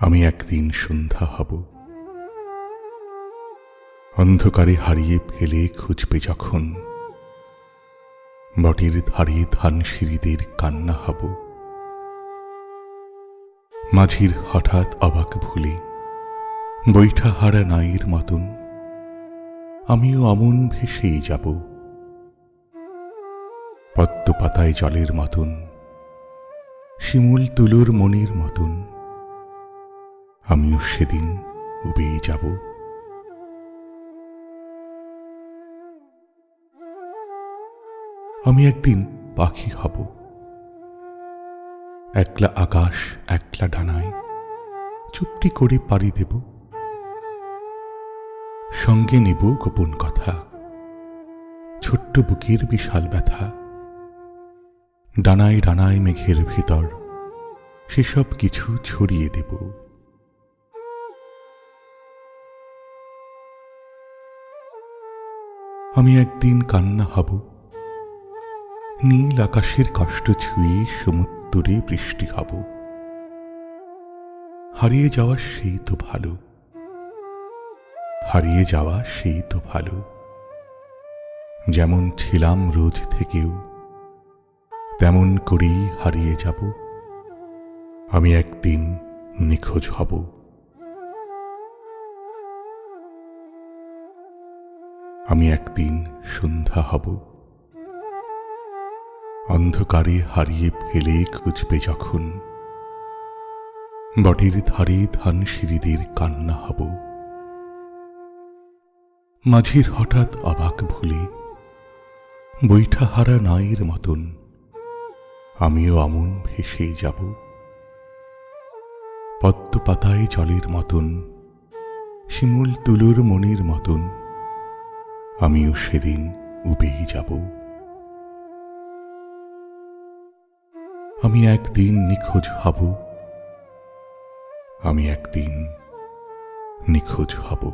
আমি একদিন সন্ধ্যা হব। অন্ধকারে হারিয়ে ফেলে খুঁজবে যখন। বটের ধারে ধান সিঁড়িদের কান্না হব। মাঝির হঠাৎ অবাক ভুলে বৈঠা হারা নাইয়ের মতন, আমিও অমন ভেসেই যাব। পদ্ম পাতায় জলের মতন, শিমুল তুলোর মনির মতন। আমিও সেদিন উবেই যাব। আমি একদিন পাখি হব। একলা আকাশ, একলা ডানায় চুপটি করে পাড়ি দেব। সঙ্গে নেব গোপন কথা। ছোট্ট বুকের বিশাল ব্যথা। ডানায় ডানায় মেঘের ভিতর সেসব কিছু ছড়িয়ে দেব। আমি একদিন কান্না হব। নীল আকাশের কষ্ট ছুঁয়ে সমুদ্রে বৃষ্টি হব। হারিয়ে যাওয়া সেই তো ভালো। হারিয়ে যাওয়া সেই তো ভালো। যেমন ছিলাম রোজ থেকেও, তেমন করেই হারিয়ে যাব। আমি একদিন নিখোঁজ হব। আমি একদিন সন্ধ্যা হব। অন্ধকারে হারিয়ে ফেলে খুঁজবে যখন। বটের ধারে ধান সিঁড়িদের কান্না হব। মাঝির হঠাৎ অবাক ভুলে বৈঠা হারা নাইয়ের মতন আমিও অমন ভেসে যাব। পদ্ম পাতায় জলের মতন, শিমুল তুলোর মনের মতন আমিও সেদিন উবেই যাব। আমি একদিন নিখোঁজ হব। আমি একদিন নিখোঁজ হব।